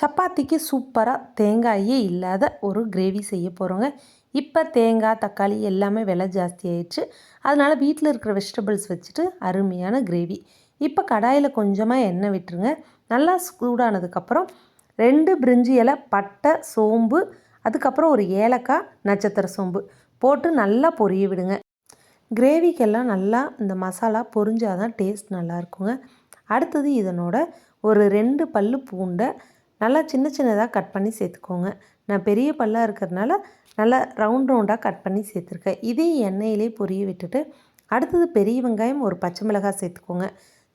சப்பாத்திக்கு சூப்பராக தேங்காயே இல்லாத ஒரு கிரேவி செய்ய போகிறோங்க இப்போ தேங்காய் தக்காளி எல்லாமே விலை ஜாஸ்தி ஆயிடுச்சு. அதனால் வீட்டில் இருக்கிற வெஜிடபிள்ஸ் வச்சுட்டு அருமையான கிரேவி இப்போ கடாயில் கொஞ்சமாக எண்ணெய் விட்டுருங்க. நல்லா சூடானதுக்கப்புறம் ரெண்டு பிரிஞ்சி இலை பட்டை சோம்பு அதுக்கப்புறம் ஒரு ஏலக்காய் நட்சத்திர சோம்பு போட்டு நல்லா பொரிய விடுங்க. கிரேவிக்கெல்லாம் நல்லா இந்த மசாலா பொரிஞ்சாதான் டேஸ்ட் நல்லா இருக்குங்க. அடுத்தது இதனோட ஒரு ரெண்டு பல்லு பூண்டை நல்லா சின்ன சின்னதாக கட் பண்ணி சேர்த்துக்கோங்க. நான் பெரிய பல்லாக இருக்கிறதுனால நல்லா ரவுண்ட் ரவுண்டாக கட் பண்ணி சேர்த்துருக்கேன். இதே எண்ணெயிலே பொரிய விட்டுட்டு அடுத்தது பெரிய வெங்காயம் ஒரு பச்சை மிளகாய் சேர்த்துக்கோங்க.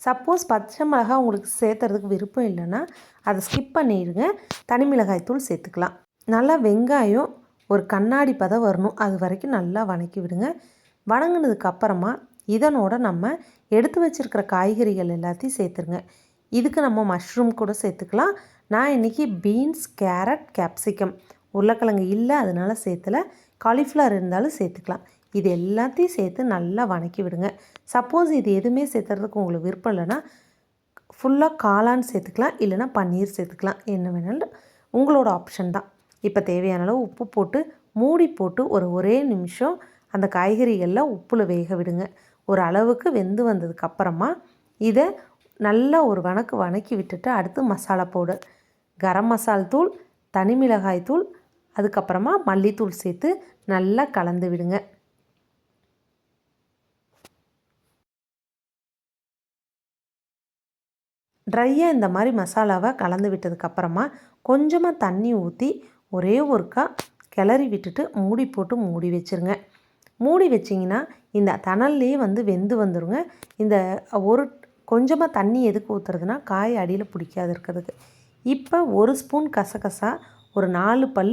சப்போஸ் பச்சை மிளகாய் உங்களுக்கு சேர்த்துறதுக்கு விருப்பம் இல்லைன்னா அதை ஸ்கிப் பண்ணிடுங்க. தனி மிளகாய் தூள் சேர்த்துக்கலாம். நல்லா வெங்காயம் ஒரு கண்ணாடி பதம் வரணும். அது வரைக்கும் நல்லா வணக்கி விடுங்க. வணங்கினதுக்கு அப்புறமா இதனோட நம்ம எடுத்து வச்சுருக்கிற காய்கறிகள் எல்லாத்தையும் சேர்த்துருங்க. இதுக்கு நம்ம மஷ்ரூம் கூட சேர்த்துக்கலாம். நான் இன்றைக்கி பீன்ஸ் கேரட் கேப்சிகம் உருளைக்கிழங்கு இல்லை அதனால் சேர்த்துல. காலிஃப்ளவர் இருந்தாலும் சேர்த்துக்கலாம். இது எல்லாத்தையும் சேர்த்து நல்லா வணக்கி விடுங்க. சப்போஸ் இது எதுவுமே சேர்த்துறதுக்கு உங்களுக்கு விருப்பம் இல்லைன்னா ஃபுல்லாக காளான் சேர்த்துக்கலாம். இல்லைனா பன்னீர் சேர்த்துக்கலாம். என்ன வேணாலும் உங்களோட ஆப்ஷன் தான். இப்போ தேவையான அளவு உப்பு போட்டு மூடி போட்டு ஒரு ஒரே நிமிஷம் அந்த காய்கறிகளில் உப்பில் வேக விடுங்க. ஒரு அளவுக்கு வெந்து வந்ததுக்கப்புறமா இதை நல்லா ஒரு வணக்கு வணக்கி விட்டுட்டு அடுத்து மசாலா பவுடர். கரம் மசால் தூள் தனி மிளகாய் தூள் அதுக்கப்புறமா மல்லித்தூள் சேர்த்து நல்லா கலந்து விடுங்க. ட்ரையாக இந்த மாதிரி மசாலாவை கலந்து விட்டதுக்கப்புறமா கொஞ்சமாக தண்ணி ஊற்றி ஒரே ஒருக்கா கிளறி விட்டுட்டு மூடி போட்டு மூடி வச்சுருங்க. மூடி வச்சிங்கன்னா இந்த தணல்லையே வந்து வெந்து வந்துடுங்க இந்த ஒரு கொஞ்சமாக தண்ணி எதுக்கு ஊற்றுறதுனா காய் அடியில் பிடிக்காது இருக்கிறதுக்கு. இப்போ ஒரு ஸ்பூன் கசகசா ஒரு நாலு பல்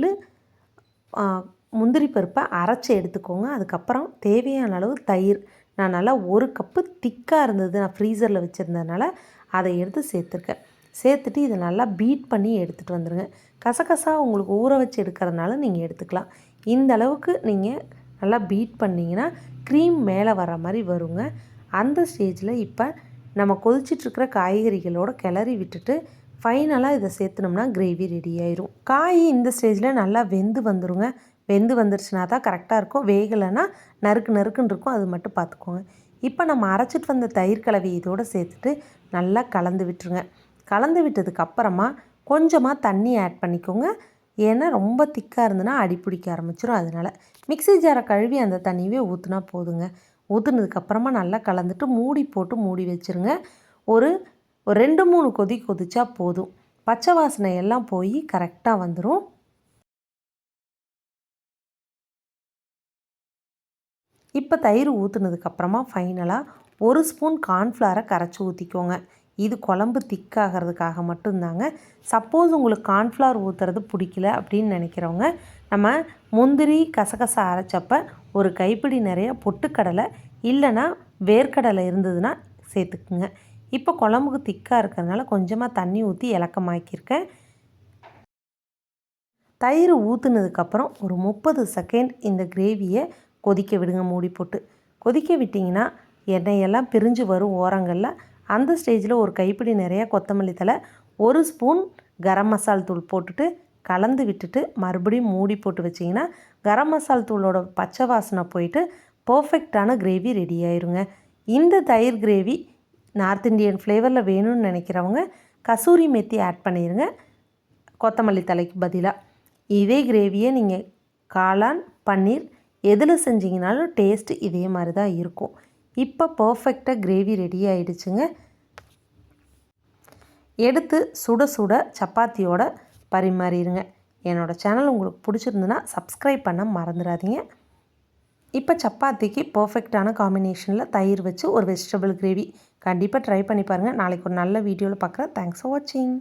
முந்திரி பருப்பை அரைச்சி எடுத்துக்கோங்க. அதுக்கப்புறம் தேவையான அளவு தயிர். நான் நல்லா ஒரு கப்பு திக்காக இருந்தது நான் ஃப்ரீசரில் வச்சுருந்ததுனால அதை எடுத்து சேர்த்துருக்கேன். சேர்த்துட்டு இதை நல்லா பீட் பண்ணி எடுத்துகிட்டு வந்துடுங்க கசகசா உங்களுக்கு ஊற வச்சு எடுக்கிறதுனால நீங்கள் எடுத்துக்கலாம். இந்த அளவுக்கு நீங்கள் நல்லா பீட் பண்ணிங்கன்னா க்ரீம் மேலே வர மாதிரி வருங்க. அந்த ஸ்டேஜில் இப்போ நம்ம கொதிச்சிட்ருக்கிற காய்கறிகளோட கிளறி விட்டுட்டு ஃபைனலாக இதை சேர்த்துனோம்னா கிரேவி ரெடி ஆயிரும். காய் இந்த ஸ்டேஜில் நல்லா வெந்து வந்துடுங்க வெந்து வந்துருச்சுனா தான் கரெக்டாக இருக்கும். வேகலைன்னா நறுக்கு நறுக்குன்னு இருக்கும். அது மட்டும் பார்த்துக்கோங்க. இப்போ நம்ம அரைச்சிட்டு வந்த தயிர் கலவை இதோடு சேர்த்துட்டு நல்லா கலந்து விட்டுருங்க. கலந்து விட்டதுக்கு அப்புறமா கொஞ்சமாக தண்ணி ஆட் பண்ணிக்கோங்க. ஏன்னா ரொம்ப திக்காக இருந்ததுன்னா அடி பிடிக்க ஆரம்பிச்சிடும் அதனால் மிக்ஸி ஜாரை கழுவி அந்த தண்ணியவே ஊற்றுனா போதுங்க. ஊற்றுனதுக்கப்புறமா நல்லா கலந்துட்டு மூடி போட்டு மூடி வச்சுருங்க. ஒரு ஒரு ரெண்டு மூணு கொதி கொதிச்சா போதும். பச்சை வாசனை எல்லாம் போய் கரெக்டாக வந்துடும் இப்போ தயிர் ஊற்றுனதுக்கப்புறமா ஃபைனலாக ஒரு ஸ்பூன் கார்ன்ஃப்ளாரை கரைச்சி ஊற்றிக்கோங்க இது குழம்பு திக்காகிறதுக்காக மட்டும்தாங்க. சப்போஸ் உங்களுக்கு கார்ன்ஃப்ளவர் ஊற்றுறது பிடிக்கல அப்படின்னு நினைக்கிறவங்க நம்ம முந்திரி கசகசா அரைச்சப்ப ஒரு கைப்பிடி நிறைய பொட்டுக்கடலை இல்லைன்னா வேர்க்கடலை இருந்ததுன்னா சேர்த்துக்குங்க. இப்போ குழம்புக்கு திக்காக இருக்கிறதுனால கொஞ்சமாக தண்ணி ஊற்றி இலக்கமாக்கியிருக்கேன். தயிர் ஊற்றுனதுக்கப்புறம் ஒரு முப்பது செகண்ட் இந்த கிரேவியை கொதிக்க விடுங்க மூடி போட்டு. கொதிக்க விட்டிங்கன்னா எண்ணெயெல்லாம் பிரிஞ்சு வரும் ஓரங்களில். அந்த ஸ்டேஜில் ஒரு கைப்பிடி நிறையா கொத்தமல்லி தலை ஒரு ஸ்பூன் கரம் மசால் தூள் போட்டுட்டு கலந்து விட்டுட்டு மறுபடியும் மூடி போட்டு வச்சிங்கன்னா கரம் மசால் தூளோட பச்சை வாசனை போயிட்டு பர்ஃபெக்டான கிரேவி ரெடி ஆயிருங்க. இந்த தயிர் கிரேவி நார்த் இந்தியன் ஃப்ளேவரில் வேணும்னு நினைக்கிறவங்க கசூரி மெத்தி ஆட் பண்ணிடுங்க கொத்தமல்லி தலைக்கு பதிலாக இதே கிரேவியை நீங்கள் காளான் பன்னீர் எதில் செஞ்சிங்கனாலும் டேஸ்ட்டு இதே மாதிரி தான் இருக்கும். இப்போ பர்ஃபெக்டாக கிரேவி ரெடி ஆகிடுச்சுங்க எடுத்து சுட சுட சப்பாத்தியோட பரிமாறிடுங்க. என்னோடய சேனல் உங்களுக்கு பிடிச்சிருந்துன்னா சப்ஸ்கிரைப் பண்ண மறந்துடாதீங்க. இப்போ சப்பாத்திக்கு பர்ஃபெக்டான காம்பினேஷனில் தயிர் வச்சு ஒரு வெஜிடபிள் கிரேவி கண்டிப்பாக ட்ரை பண்ணி பாருங்கள் நாளைக்கு ஒரு நல்ல வீடியோவில் பார்க்குறேன். தேங்க்ஸ் ஃபார் வாட்சிங்